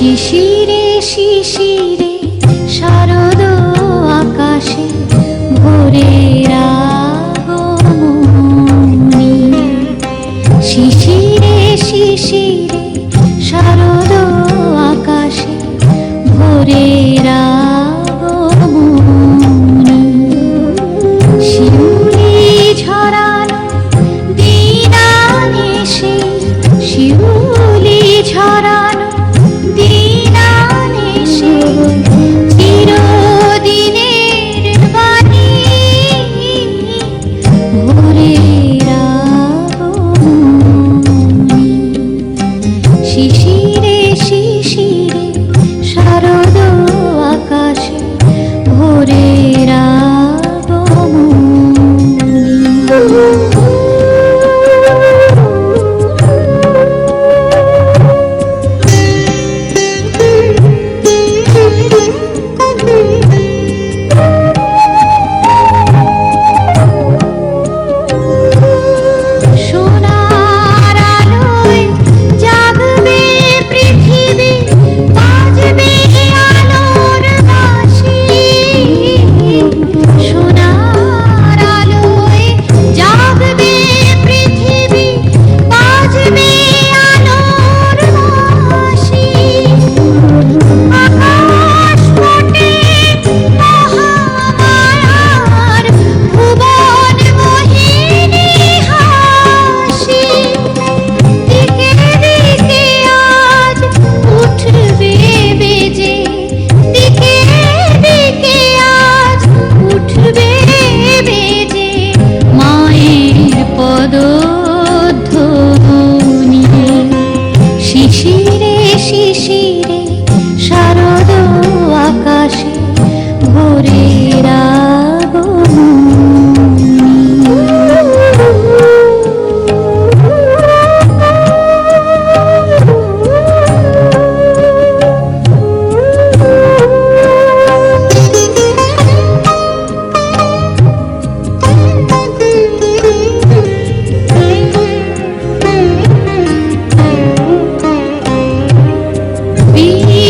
শিশিরে শিশিরে শারদ আকাশে।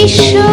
বিশ্ব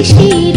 শিশিরে